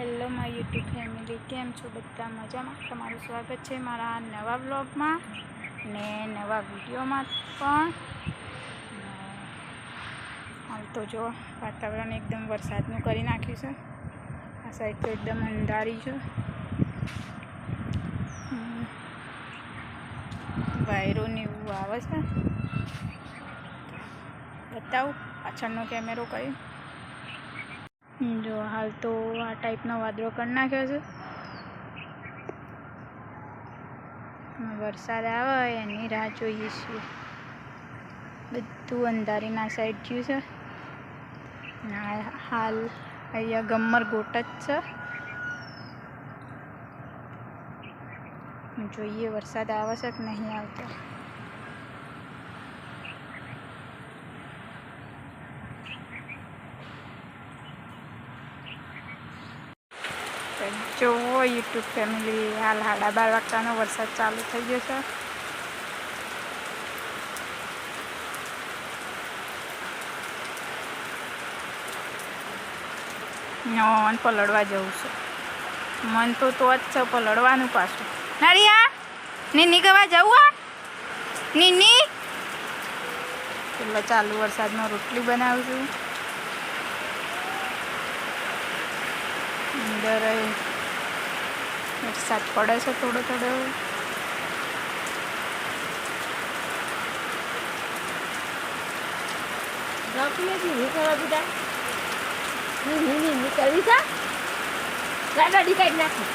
Hello, my YouTube family. કેમ છો બધા? મજામાં? તમારું સ્વાગત છે મારા નવા બ્લોગમાં ને નવા વિડીયોમાં પણ. હાલ તો જો, વાતાવરણ એકદમ વરસાદનું કરી નાખ્યું છે. આ સાઈડ તો એકદમ અંધારી છે. વાયરોને એવું આવે છે. બતાવું, પાછળનો કેમેરો કયો? જો હાલ તો આ ટાઈપનો વાદળો કરી નાખ્યો છે. વરસાદ આવે, એની રાહ જોઈએ છીએ. બધું અંધારીના સાઈડ ગયું છે. હાલ અહીંયા ગમ્મર ગોટ જ છે. જોઈએ વરસાદ આવે છે કે નહીં આવતો. જોવો, યુટ્યુબ ફેમિલી, હાલ હાડા બાર વાગતાનો વરસાદ ચાલુ થઈ ગયો છે. મન પલળવા જવું છે. મન તો તો જ છે પલળવાનું પાછું. નારિયા નીની ગવા જવું આ નીની? એટલે ચાલુ વરસાદમાં રોટલી બનાવું છું. અંદર એ વરસાદ પડે છે થોડો થોડો ડોક્યુમેન્ટ નહીં કરવા બેટા નહીં નહીં નહીં નહીં કરવી છે ગાડી કાઢી નાખી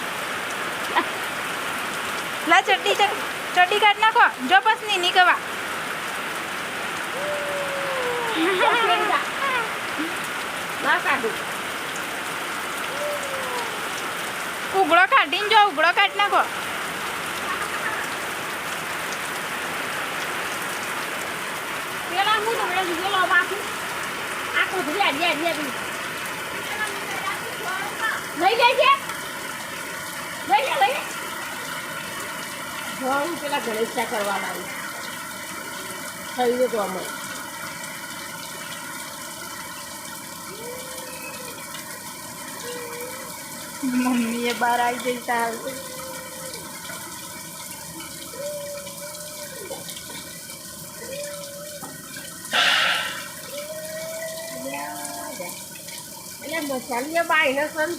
લા ચડ્ડી ચડ ચડ્ડી કાઢ નાખો જો બસની ની ગવા ના કાઢું ઉગળો કાઢીને જો ઉગળો કાઢી નાખો. પેલા હું તમને લીધો લો બાકી. આ કોથળી આડી આડી આડી જાય છે. લઈ લે, લઈ હું પેલા ગણેશા કરવા લાવી. થઈ ગયો તો અમે મમ્મીએ બહાર આવી જઈ હાલ. એટલે મસાલીએ બાઈને સન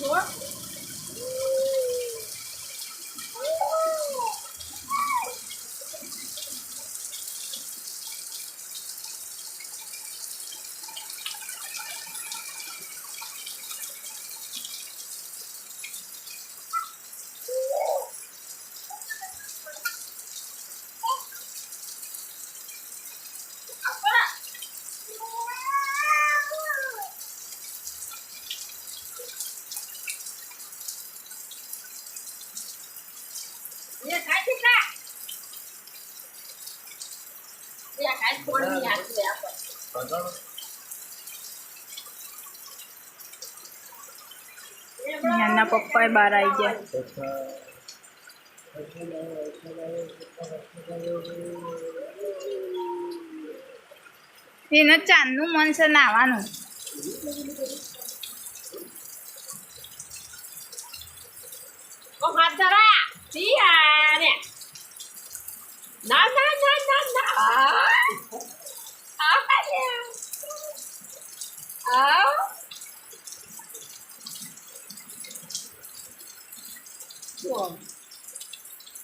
એના પપ્પાએ બહાર આવી ગયા. એને ચાંદનું મન છે નાવાનું. હાથ માતરા ના ના ના ના ના આ આ આ જો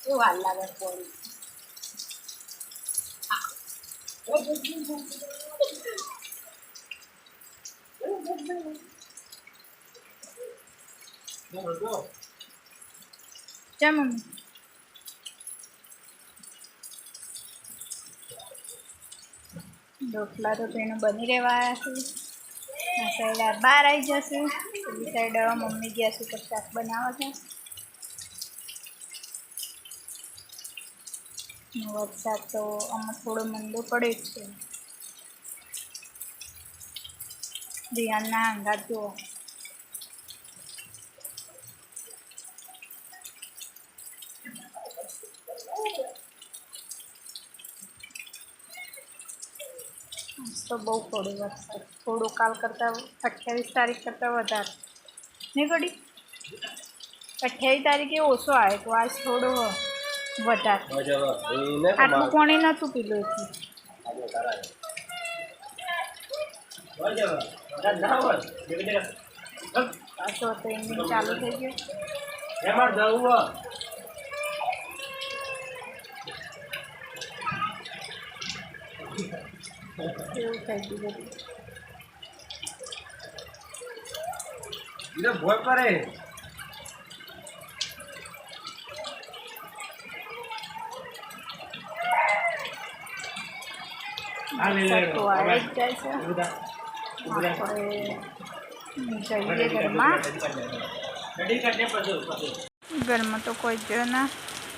એ વાર લાગે કોણ જા મમ્મી રોટલા તો તેનું બની રહેવાયા છે આ સાઈડ બહાર આવી જશે. પેલી સાઈડ મમ્મી ગયા છે તો શાક બનાવે છે. વરસાદ તો આમાં થોડો મંદો પડે જ છે. ધ્યાનના અંગાત જુઓ. તો બહુ થોડું વધશે થોડો કાલ કરતાં અઠ્યાવીસ તારીખ કરતાં વધારે. નહીં પડી અઠ્યાવીસ તારીખે ઓછો આવે તો આજ થોડો વધારે. આટલું કોણે નહોતું પીલું એટલે ચાલુ થઈ ગયું એમાં જવું હોય એવું થઈ ગયું બધું એને ભોય કરે વરસાદ તો આવે જ જાય છે આપણે જઈએ ઘરમાં ઘરમાં તો કોઈ જ ના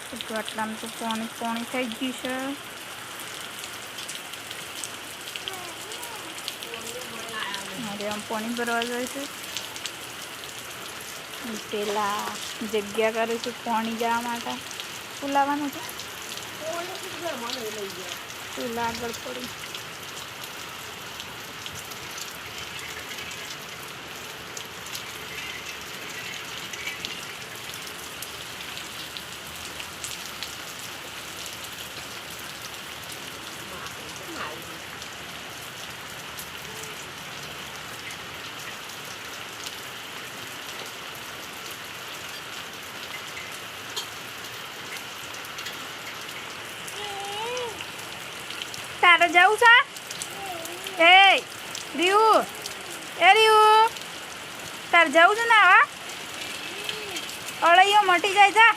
બધું આટલામાં તો પાણી પાણી થઈ ગયું છે મારે આમ પાણી ભરવા જાય છે. પેલા જગ્યા કરે છે પાણી જવા માટે. શું લાવવાનું છે? પેલા આગળ પડી? તારે જવું છે? એ રીયુ એ રીયુ તારે જવું છે ને આવા અળૈયો મટી જાય છે.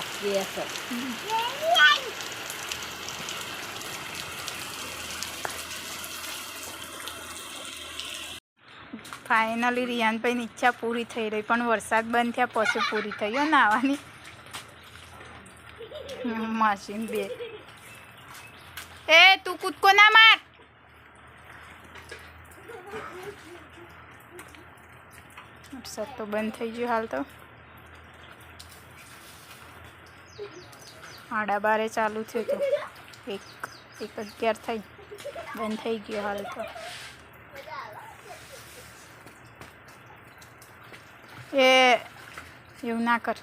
ઓકે સર ફાઇનલી રિયાનભાઈની ઈચ્છા પૂરી થઈ રહી, પણ વરસાદ બંધ થયા પછી પૂરી થઈ ગયો નાવાની. મશીન બે એ તું કૂદકો ના માર વરસાદ તો બંધ થઈ ગયો હાલ તો આડા બારે ચાલુ થયું હતું એક એક અગિયાર થઈ બંધ થઈ ગયો હાલ તો એ એવું ના કર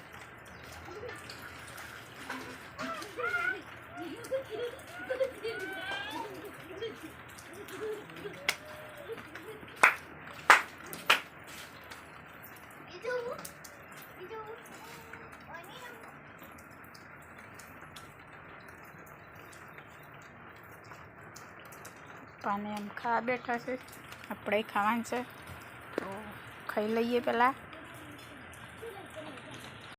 પાને એમ ખાવા બેઠા છે. આપણે ખાવાનું છે. તો ખાઈ લઈએ પહેલાં.